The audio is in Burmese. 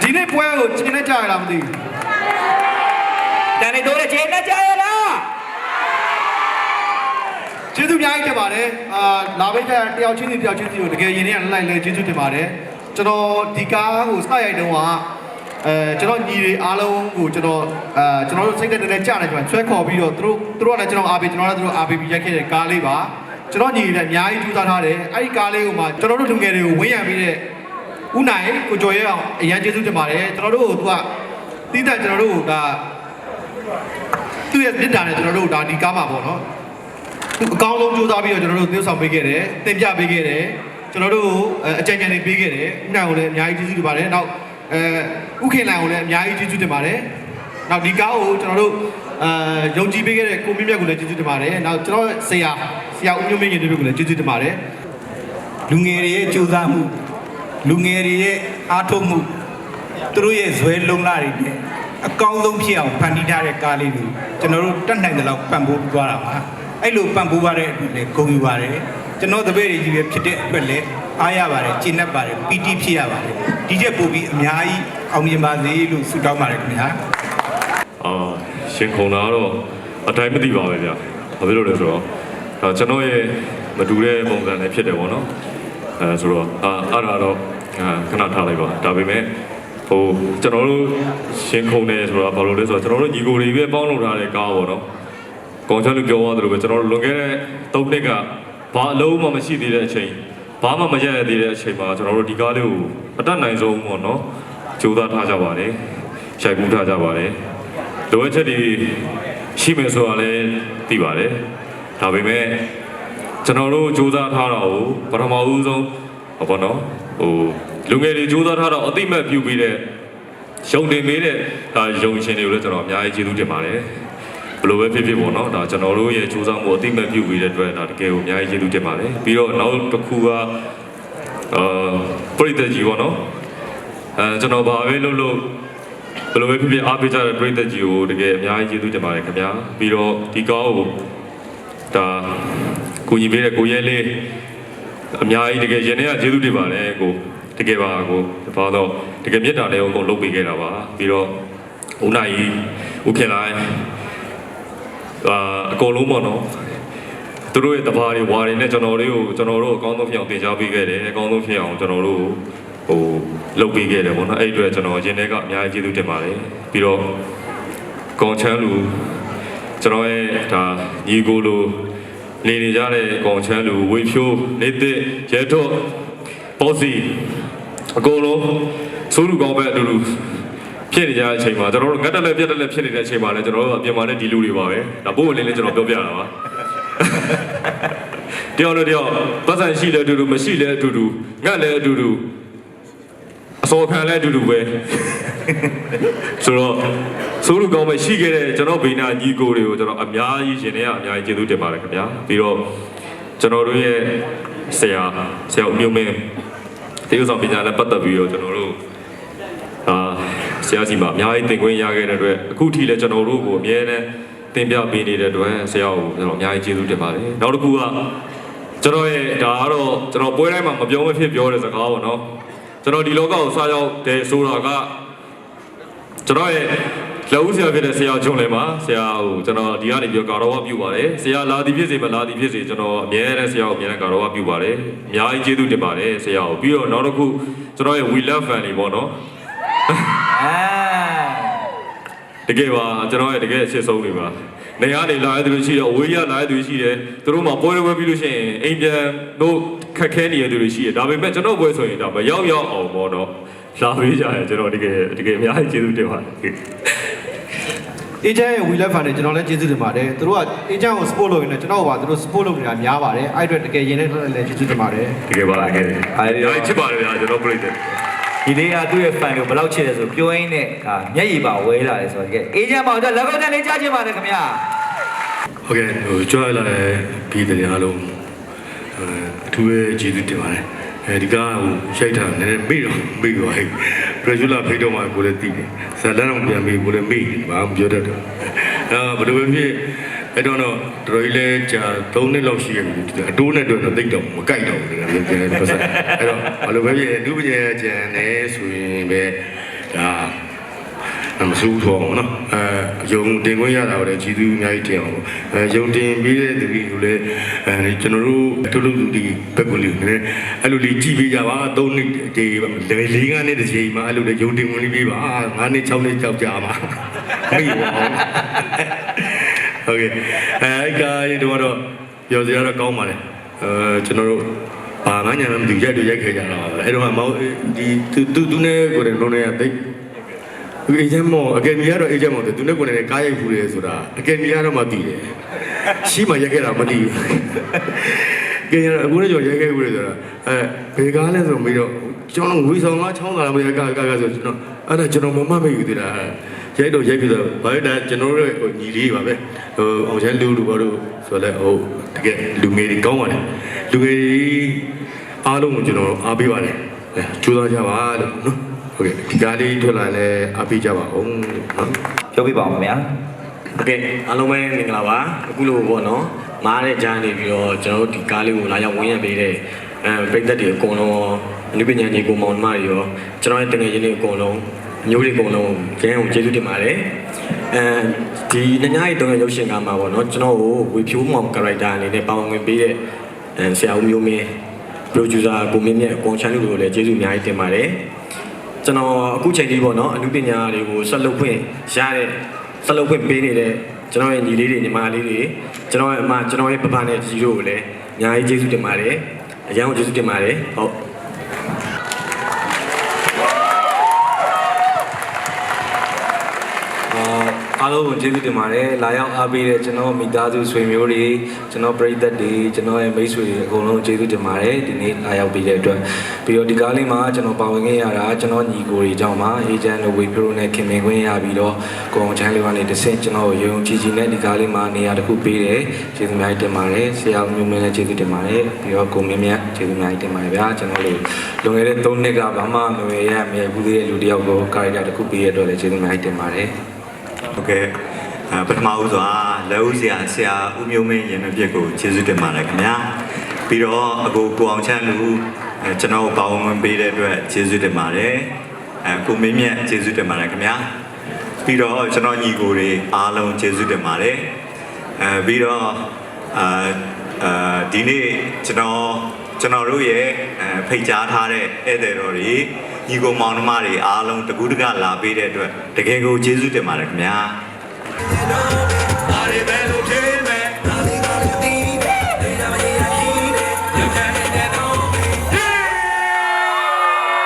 ဒီနေ့ပွဲကိုကျင်းနေကြရလားမသိဘူးတန်နေတော့တဲ့ချိန်နဲ့ကြာရလားကျေးဇူးအများကြီးတင်ပါတယ်အာလာပိတ်တဲ့တယောက်ချင်းစီတယောက်ချင်းစီကိုတကယ်ရင်ထဲကလိုက်လဲကျေးဇူးတင်ပါတယ်ကျွန်တော်ဒီကားကိုစရိုက်တုန်းကအဲကျွန်တော်ညီတွေအားလုံးကိုကျွန်တော်အဲကျွန်တော်တို့စိတ်သက်သက်ကြားနေကြမှာဆွဲခေါ်ပြီးတော့သူတို့သူတို့ကလည်းကျွန်တော်အားပေးကျွန်တော်လည်းသူတို့အားပေးပြီးရိုက်ခဲ့တဲ့ကားလေးပါ ကျွန်တော်ညီတွေလည်းအများကြီးကြိုးစားထားတယ်အဲ့ဒီကားလေးကိုမှကျွန်တော်တို့လူငယ်တွေကိုဝင်းရံပြီးတဲ့ဦးနိုင်ကိုကျော်ရဲအောင်အရန်ကျေးဇူးတင်ပါတယ်ကျွန်တော်တို့ကိုသူကတိတက်ကျွန်တော်တို့ကိုဒါသူ့ရဲ့မြစ်တာနဲ့ကျွန်တော်တို့ဒါဒီကားမှာပေါ့နော်သူအကောင်းဆုံးကြိုးစားပြီးတော့ကျွန်တော်တို့သင်းဆောင်ပေးခဲ့တယ်တင်ပြပေးခဲ့တယ်ကျွန်တော်တို့ကိုအကြံဉာဏ်တွေပေးခဲ့တယ်ဥနိုင်ကိုလည်းအများကြီးကျေးဇူးတင်ပါတယ်နောက်အဲဥခင်လန်ကိုလည်းအများကြီးကျေးဇူးတင်ပါတယ် နောက်ဒီကားကိုကျွန်တော်တို့အဲယုံကြည်ပေးခဲ့တဲ့ကိုမြင့်မြတ်ကိုလည်းကျေးဇူးတင်ပါတယ်နောက်ကျွန်တော်ဆရာဆရာဦးမျိုးမင်းကြီးတို့ကိုလည်းကျေးဇူးတင်ပါတယ်လူငယ်တွေရဲ့ကြိုးစားမှုလူငယ်တွေရဲ့အားထုတ်မှုသူတို့ရဲ့ဇွဲလုံလာတွေနဲ့အကောင်းဆုံးဖြစ်အောင်ဖန်တီးထားတဲ့ကားလေးတွေကျွန်တော်တို့တက်နိုင်တဲ့လောက်ပံ့ပိုးသွားတာပါအဲ့လိုပံ့ပိုးရတဲ့အတွက်လည်းဂုဏ်ယူပါတယ်ကျွန်တော်တပည့်တွေကြီးပဲဖြစ်တဲ့အတွက်လည်းအားရပါတယ်ကျင့်တတ်ပါတယ်ပီတိဖြစ်ရပါတယ်ဒီချက်ပို့ပြီးအများကြီးအောင်မြင်ပါစေလို့ဆုတောင်းပါတယ်ခင်ဗျာအာ ရှင်ခုံတာကတော့အတိုင်းမသိပါပဲဗျာဘာဖြစ်လို့လဲဆိုတော့ဒါကျွန်တော်ရဲ့မတူတဲ့ပုံစံနဲ့ဖြစ်တယ်ပေါ့နော်အဲဆိုတော့အာအဲ့ဒါတော့အာခဏထားလိုက်ပါဒါပေမဲ့ဟိုကျွန်တော်တို့ရှင်ခုံတယ်ဆိုတာဘာလို့လဲဆိုတော့ကျွန်တော်တို့ညီကိုတွေပဲပေါင်းလုပ်ထားတဲ့ကားပေါ့နော်ကောင်ချမ်းလူပြောသွားသလိုပဲကျွန်တော်တို့လွန်ခဲ့တဲ့၃နှစ်ကဘာအလုံးမှမရှိသေးတဲ့အချိန်ဘာမှမရရသေးတဲ့အချိန်မှာကျွန်တော်တို့ဒီကားလေးကိုအတတ်နိုင်ဆုံးပေါ့နော်ကြိုးစားထားကြပါတယ်ရှိုက်ကူးထားကြပါတယ် လိုအပ်ချက်တွေရှိမယ်ဆိုတာလည်းသိပါတယ်ဒါပေမဲ့ကျွန်တော်တို့စူးစမ်းထားတာကိုပထမဦးဆုံးဟောပေါ့နော်ဟိုလူငယ်တွေစူးစမ်းထားတော့အတိမတ်ပြုပြီးတဲ့ရုံတင်ပေးတဲ့ဒါရုံရှင်တွေကိုလည်းကျွန်တော်အများကြီးကျေးဇူးတင်ပါတယ်ဘယ်လိုပဲဖြစ်ဖြစ်ပေါ့နော်ဒါကျွန်တော်တို့ရဲ့စူးစမ်းမှုအတိမတ်ပြုပြီးတဲ့အတွက်ဒါတကယ်ကိုအများကြီးကျေးဇူးတင်ပါတယ်ပြီးတော့နောက်တစ်ခုကအာပရိသတ်ကြီးပေါ့နော်အဲကျွန်တော်ဘာပဲလုပ်လို့ ဘယ်လိုပဲဖြစ်ဖြစ်အားပေးကြတဲ့ပရိသတ်ကြီးကိုတကယ်အများကြီးကျေးဇူးတင်ပါတယ်ခင်ဗျာပြီးတော့ဒီကောင်းကိုဒါကိုကြီးပေးတဲ့ကိုရဲလေးအများကြီးတကယ်ရင်ထဲကကျေးဇူးတင်ပါတယ်ကိုတကယ်ပါကိုဘာတော့တကယ်မြတ်တာလည်းအကုန်လုပ်ပေးခဲ့တာပါပြီးတော့ဦးနိုင်ဦးခင်လိုက်အာအကုန်လုံးပေါ့နော်သူတို့ရဲ့တဘာတွေဝါတွေနဲ့ကျွန်တော်တို့ကိုကျွန်တော်တို့အကောင်းဆုံးဖြစ်အောင်တင် जा ပေးခဲ့တယ်အကောင်းဆုံးဖြစ်အောင်ကျွန်တော်တို့ ဟိုလုပ်ပေးခဲ့တယ်ပေါ့နော်အဲ့ဒီအတွက်ကျွန်တော်ရင်ထဲကအများကြီးကျေးဇူးတင်ပါတယ်ပြီးတော့ကောင်ချမ်းလူကျွန်တော်ရဲ့ဒါညီကိုလိုနေနေကြတဲ့ကောင်ချမ်းလူဝေဖြိုးနေတဲ့ရဲတော့ပေါ့စီအကုန်လုံးစိုးလူကောင်းပဲအတူတူဖြစ်နေကြတဲ့အချိန်မှာကျွန်တော်တို့ငတ်တက်လက်ပြတ်တက်လက်ဖြစ်နေတဲ့အချိန်မှာလည်းကျွန်တော်တို့အပြင်မှာလည်းဒီလူတွေပါပဲဒါပို့ဝင်လေးလေးကျွန်တော်ပြောပြတာပါတယောက်နဲ့တယောက်ပတ်စံရှိလဲအတူတူမရှိလဲအတူတူငတ်လဲအတူတူ အစောခံလဲအတူတူပဲဆိုတော့စိုးလူကောင်းပဲရှိခဲ့တဲ့ကျွန်တော်ဗိနာညီကိုတွေကိုကျွန်တော်အများကြီးရှင်နေရအများကြီးကျေးဇူးတင်ပါတယ်ခင်ဗျာပြီးတော့ကျွန်တော်တို့ရဲ့ဆရာဆရာဦးမျိုးမင်းတေးဥဆောင်ပညာနဲ့ပတ်သက်ပြီးတော့ကျွန်တော်တို့အာဆရာစီမှာအများကြီးသင်ခွင့်ရခဲ့တဲ့အတွက်အခုထိလည်းကျွန်တော်တို့ကိုအများနဲ့သင်ပြပေးနေတဲ့အတွက်ဆရာကိုကျွန်တော်အများကြီးကျေးဇူးတင်ပါတယ်နောက်တစ်ခုကကျွန်တော်ရဲ့ဒါကတော့ကျွန်တော်ပွဲတိုင်းမှာမပြောမဖြစ်ပြောတဲ့စကားပေါ့နော် ကျွန်တော်ဒီလောကကိုစားရောက်တယ်ဆိုတာကကျွန်တော်ရဲ့လက်ဦးဆရာဖြစ်တဲ့ဆရာဂျွန်လည်းပါဆရာဟိုကျွန်တော်ဒီကနေပြောကာတော်ဝပြုပါတယ်ဆရာလာသည်ဖြစ်စေမလာသည်ဖြစ်စေကျွန်တော်အမြဲတမ်းဆရာကိုအမြဲတမ်းကာတော်ဝပြုပါတယ်အများကြီးကျေးဇူးတင်ပါတယ်ဆရာကိုပြီးတော့နောက်တစ်ခုကျွန်တော်ရဲ့ we love family ပေါ့နော်အာတကယ်ပါကျွန်တော်ရဲ့တကယ်အချစ်ဆုံးတွေပါ နေရာနေလာရတဲ့သူရှိတယ်အဝေးရလာရတဲ့သူရှိတယ်သူတို့မှပွဲတော်ပွဲပြီးလို့ရှိရင်အိမ်ပြန်တို့ခက်ခဲနေတဲ့သူတွေရှိတယ်ဒါပေမဲ့ကျွန်တော်ပွဲဆိုရင်ဒါမရောက်ရောက်အောင်ပေါ့နော်လာပေးကြတယ်ကျွန်တော်တကယ်တကယ်အများကြီးကျေးဇူးတင်ပါတယ်အေဂျင့်ရဲ့ we love fan နဲ့ကျွန်တော်လည်းကျေးဇူးတင်ပါတယ်သူတို့ကအေဂျင့်ကို support လုပ်ရင်လည်းကျွန်တော်ကပါသူတို့ support လုပ်နေတာများပါတယ်အဲ့အတွက်တကယ်ရင်ထဲထွက်လည်းကျေးဇူးတင်ပါတယ်တကယ်ပါတကယ်အားရချစ်ပါတယ်ဗျာကျွန်တော်ပြိတ္တ ဒီလေးကသူ့ရဲ့ fan ကိုဘယ်လောက်ချစ်လဲဆိုပြောရင်းနဲ့ဒါမျက်ရည်ပါဝဲလာတယ်ဆိုတော့တကယ်အေဂျင့်ပေါင်းတော့လက်ကောက်နဲ့လေးကြားချင်ပါတယ်ခင်ဗျာဟုတ်ကဲ့ဟိုကြွလာတဲ့ပြည်သူတွေအားလုံးအဲအထူးပဲကျေးဇူးတင်ပါတယ်အဲဒီကဟိုရိုက်တာနည်းနည်းမေ့တော့မေ့သွားဟဲ့ပရဂျူလာဖိတ်တော့မှကိုလည်းတည်တယ်ဇာတ်လမ်းတော့ပြန်မေ့ကိုလည်းမေ့ဘာမှပြောတတ်တယ်အဲဘယ်လိုပဲဖြစ်ဟ အဲ့တော့တော့တော်ကြီးလဲကြာ3နှစ်လောက်ရှိရပြီအတိုးနဲ့တွေ့တော့တိတ်တော့မကြိုက်တော့ဘူးလေပြန်ပြန်ပတ်ဆက်အဲ့တော့ဘာလို့ပဲဖြစ်အတူပညာကျန်နေဆိုရင်ပဲဒါမစူးတော့နော်အဲယုံတင်ခွင့်ရတာတော့ကြီးသူအများကြီးတင်အောင်အဲယုံတင်ပြီးတဲ့သူတွေကိုလည်းအဲကျွန်တော်တို့ထုတ်လုပ်သူဒီဘက်ကလေးနည်းအဲ့လိုလေးကြည့်ပေးကြပါ၃နှစ်ဒီလေလေးကနေတစ်ချိန်မှာအဲ့လိုလေးယုံတင်ဝင်ပြီးပါ9နှစ်6နှစ်ကြောက်ကြပါမိပါအောင် ဟုတ်ကဲ့အဲကားတော့တော့ပြောစရာတော့ကောင်းပါလေအဲကျွန်တော်တို့ဘာမှညာမသိရက်တွေရိုက်ခဲ့ကြတာပါအဲ့တော့မောင်ဒီသူသူသူနဲ့ကိုယ်နဲ့လုံးနေရတိတ်အေဂျင့်မောအကယ်မီကတော့အေဂျင့်မောတယ်သူနဲ့ကိုယ်နဲ့ကားရိုက်ဖူးတယ်ဆိုတာအကယ်မီကတော့မသိတယ်ရှိမှရိုက်ခဲ့တာမသိဘူးကဲရအခုလည်းကျွန်တော်ရိုက်ခဲ့ဖူးတယ်ဆိုတာအဲဘယ်ကားလဲဆိုတော့ပြီးတော့ကျွန်တော်ငွေဆောင်လားချောင်းလာလားမသိကားကားကားဆိုကျွန်တော်အဲ့ဒါကျွန်တော်မမမေ့ယူသေးတာ ရိုက်တော့ရိုက်ပြီးတော့ဘာလို့လဲကျွန်တော်တို့ရဲ့ညီလေးပါပဲဟိုအောင်ချမ်းလူလူဘာလို့ဆိုလဲဟိုတကယ်လူငယ်တွေကောင်းပါတယ်လူငယ်တွေအားလုံးကိုကျွန်တော်အားပေးပါတယ်ကြိုးစားကြပါလို့နော်ဟုတ်ကဲ့ဒီကားလေးထွက်လာလဲအားပေးကြပါအောင်လို့နော်ပြောပြပါအောင်ခင်ဗျာဟုတ်ကဲ့အားလုံးပဲမင်္ဂလာပါအခုလိုပေါ့နော်မားတဲ့ဂျန်နေပြီးတော့ကျွန်တော်တို့ဒီကားလေးကိုလာရောက်ဝင်ရပေးတဲ့အဲပိတ်သက်တွေအကုန်လုံးအနုပညာညီကိုမောင်နှမတွေရောကျွန်တော်ရဲ့တကယ်ရင်းတွေအကုန်လုံး မျိုးတွေအကုန်လုံးကျန်းကိုကျေးဇူးတင်ပါတယ်အဲဒီညညရဲ့တုံးရရုပ်ရှင်ကားမှာပေါ့နော်ကျွန်တော်ကိုဝေဖြိုးမောင်ကာရိုက်တာအနေနဲ့ပါဝင်ဝင်ပေးတဲ့အဲဆရာဦးမျိုးမင်း producer ကိုမင်းမြတ်အကုန်ချမ်းလူတို့လည်းကျေးဇူးအများကြီးတင်ပါတယ်ကျွန်တော်အခုချိန်ကြီးပေါ့နော်အမှုပညာတွေကိုဆက်လုပ်ခွင့်ရတဲ့ဆက်လုပ်ခွင့်ပေးနေတဲ့ကျွန်တော်ရဲ့ညီလေးတွေညီမလေးတွေကျွန်တော်ရဲ့အမကျွန်တော်ရဲ့ပပနဲ့ကြီးတို့ကိုလည်းအများကြီးကျေးဇူးတင်ပါတယ်အရန်ကိုကျေးဇူးတင်ပါတယ်ဟုတ် အားလုံးကိုကျေးဇူးတင်ပါတယ်လာရောက်အားပေးတဲ့ကျွန်တော်မိသားစုဆွေမျိုးတွေကျွန်တော်ပရိသတ်တွေကျွန်တော်ရဲ့မိတ်ဆွေတွေအကုန်လုံးကျေးဇူးတင်ပါတယ်ဒီနေ့လာရောက်ပေးတဲ့အတွက်ပြီးတော့ဒီကားလေးမှာကျွန်တော်ပါဝင်ခဲ့ရတာကျွန်တော်ညီကိုတွေကြောင့်ပါအေဂျင့်တို့ဝေပြိုနဲ့ခင်မင်ခွင့်ရပြီးတော့ကိုအောင်ချမ်းလေးကနေတစ်ဆင့်ကျွန်တော်ရုံကြည်ကြည်နဲ့ဒီကားလေးမှာနေရာတစ်ခုပေးတယ်ကျေးဇူးများတင်ပါတယ်ဆရာမျိုးမင်းလည်းကျေးဇူးတင်ပါတယ်ပြီးတော့ကိုမင်းမြတ်ကျေးဇူးများတင်ပါတယ်ဗျာကျွန်တော်တို့လွန်ခဲ့တဲ့3နှစ်ကဘာမှမမြင်ရမမြင်ဘူးသေးတဲ့လူတစ်ယောက်ကိုကာရီတာတစ်ခုပေးရတော့လည်းကျေးဇူးများတင်ပါတယ် ဟုတ်ကဲ့အဲပထမဦးစွာလက်ဦးဆရာဆရာဦးမျိုးမင်းရင်မပြစ်ကိုကျေးဇူးတင်ပါတယ်ခင်ဗျာပြီးတော့အကိုကိုအောင်ချမ်းလူအဲကျွန်တော်ကိုပါဝင်ဝင်ပေးတဲ့အတွက်ကျေးဇူးတင်ပါတယ်အဲကိုမင်းမြတ်ကျေးဇူးတင်ပါတယ်ခင်ဗျာပြီးတော့ကျွန်တော်ညီကိုတွေအားလုံးကျေးဇူးတင်ပါတယ်အဲပြီးတော့အာအာဒီနေ့ကျွန်တော်ကျွန်တော်တို့ရဲ့အဲဖိတ်ကြားထားတဲ့ဧည့်သည်တော်တွေ ညီကိုမောင်နှမတွေအားလုံးတကူးတကလာပေးတဲ့အတွက်တကယ်ကိုကျေးဇူးတင်ပါတယ်ခင်ဗျာ Are bello che